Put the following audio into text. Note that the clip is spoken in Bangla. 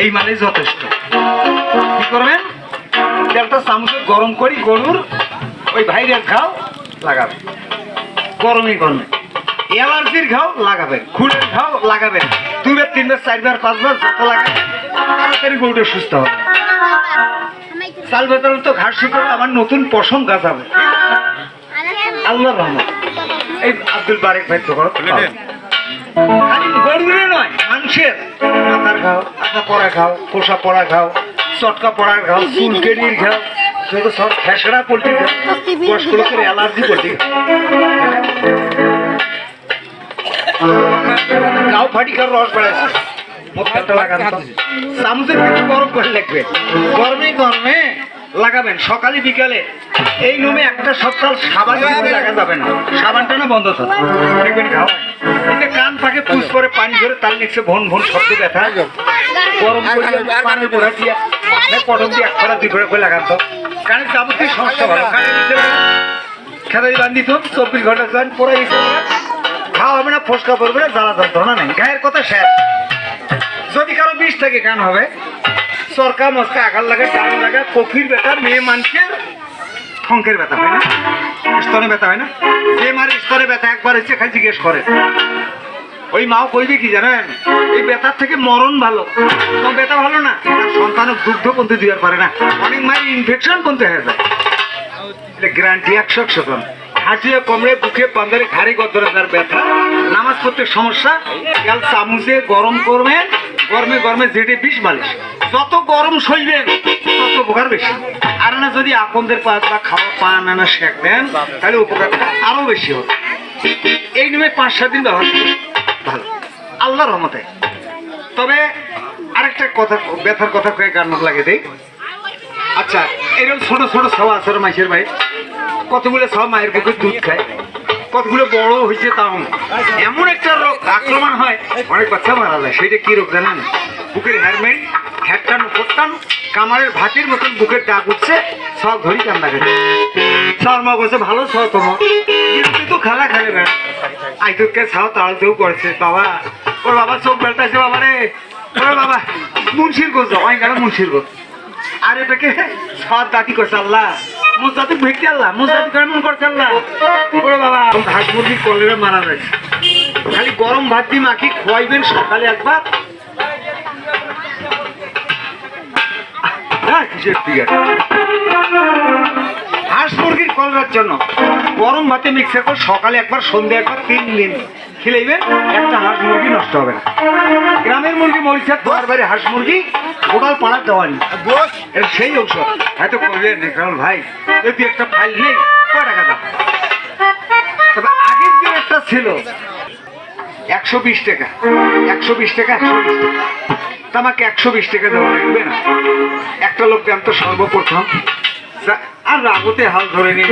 এই মানে যথেষ্ট। কি করবেন? তেলটা চামচে গরম করি গরুর ওই ভাইরাল ঘাও লাগাবেন। গরমই গরমে। অ্যালার্জির ঘাও লাগাবেন খুলের ঘাও লাগাবেন। দুইবার তিনবার চারবার পাঁচবার যত লাগাবেন তাড়াতাড়ি গরুটা সুস্থ হবে। চাল বেতন তো ঘাস শুকাবে আমার নতুন পশম গাছাবে আল্লাহ রহমান এই আব্দুল বারেক ভাই তো খালি গরুরে নয় মানুষের মাথার খাও আটা পড়া খাও খোসা পড়া খাও চটকা পড়ার খাও চুলকেনির খাও যত সব খেসড়া পোলট্রি খাও অ্যালার্জি পোলট্রি গাও ফাটি রস বেড়াইছে। মোটকাটা লাগান তো। চামচের কিন্তু গরম করে লাগবে গরমে গরমে লাগাবেন। সকালে বিকালে এই নোমে একটা সপ্তাহ সাবান লাগা যাবে না। সাবানটা না বন্ধ থাকে। দেখবেন খাও ফাঁকে পুষ করে পানি ধরে তার নিচে ভন ভন শব্দ ব্যথা। গরম পানি পোড়া দিয়া না কটন দিয়ে এক ফোড়া দুই ফোড়া করে লাগান তো। কারণ যাবতীয় সমস্যা ভালো। খেলায় বান্ধি তো চব্বিশ ঘণ্টা যান পরে খাওয়া হবে না ফসকা পড়বে না জ্বালা যন্ত্রণা নেই। গায়ের কথা শেষ যদি কারও বিষ থাকে কেন হবে। সরকার মস্কা আঘাত লাগে টান লাগে কফির ব্যথা মেয়ে মানুষের ঠঙ্কের ব্যথা হয় না। স্তনে ব্যথা হয় না। যে মার স্তরে ব্যথা একবার এসে খালি জিজ্ঞেস করে। ওই মাও কইবে কি জানেন? এই ব্যথার থেকে মরণ ভালো। তো ব্যথা ভালো না, তার সন্তানের দুগ্ধ পন্থী দিতে পারে না। অনেক মায়ের ইনফেকশন পন্থী হয়ে যায়। গ্যারান্টি একশো গ্রাম হাঁটিয়ে কমড়ে বুকে পান্দারে ঘাড়ি তার ব্যথা। নামাজ পড়তে সমস্যা। তেল চামুচে, গরম করবেন গরমে গরমে জেটে বিষ মালিশ। যত গরম সইবেন তত উপকার বেশি। আর না যদি আপনদের পাঁচ বা খাওয়া পান, না শেখ দেন, তাহলে উপকার আরও বেশি হবে। এই নিয়ে পাঁচ সাত দিন ব্যবহার। ভালো। আল্লাহর রহমতে। তবে আরেকটা কথা, ব্যথার কথা কয়ে গান লাগে দেই। আচ্ছা এরকম ছোট ছোট ছাওয়া আছে মাইসের ভাই। কতগুলো ছাওয়া মায়ের বুকে দুধ খায়। কতগুলো বড় হয়েছে তাও। এমন একটা রোগ, আক্রমণ হয়। অনেক বাচ্চা মারা যায়। সেটা কি রোগ জানেন? বুকের হেয়ারমেন্ট হ্যাটটান উপরটান কামারের ভাতির মতন বুকের ডাক উঠছে। সব ধরি কান্দা গেছে শর্মা বসে ভালো ছাও তোমার। কিন্তু খেলা খেলে না আইতুকে ছাও তাড়াতেও করেছে বাবা ওর বাবা চোখ বেলটাছে বাবা রে ওরে বাবা মুন্সির গোছ অনেক মুন্সির গোছ। আর এটাকে সব দাতি করছে আল্লাহ মুজাতি ভেটে আল্লাহ মুজাতি কেমন করছে আল্লাহ ওরে বাবা হাঁস মুরগি কলেরা মারা যাচ্ছে খালি গরম ভাত দিয়ে মাখি খোয়াইবেন সকালে একবার হ্যাঁ কিসের ঠিক আছে হাঁস মুরগির কলরার জন্য গরম ভাতে মিক্সার করে সকালে একবার সন্ধ্যা একবার তিন দিন খেলেইবেন একটা হাঁস মুরগি নষ্ট হবে না। গ্রামের মুরগি মরিচা তোমার বাড়ি হাঁস মুরগি গোটাল পাড়ার দেওয়ানি এর সেই ঔষধ হয়তো করবেন কারণ ভাই যদি একটা ফাইল নেই কয় টাকা দাম? তবে আগের যে একটা ছিল একশো বিশ টাকা একশো বিশ টাকা একশো বিশ টাকা। তা আমাকে একশো বিশ টাকা দেওয়া লাগবে না। একটা লোক দাম তো সর্বপ্রথম আর রাগতে হাল ধরে নিয়ে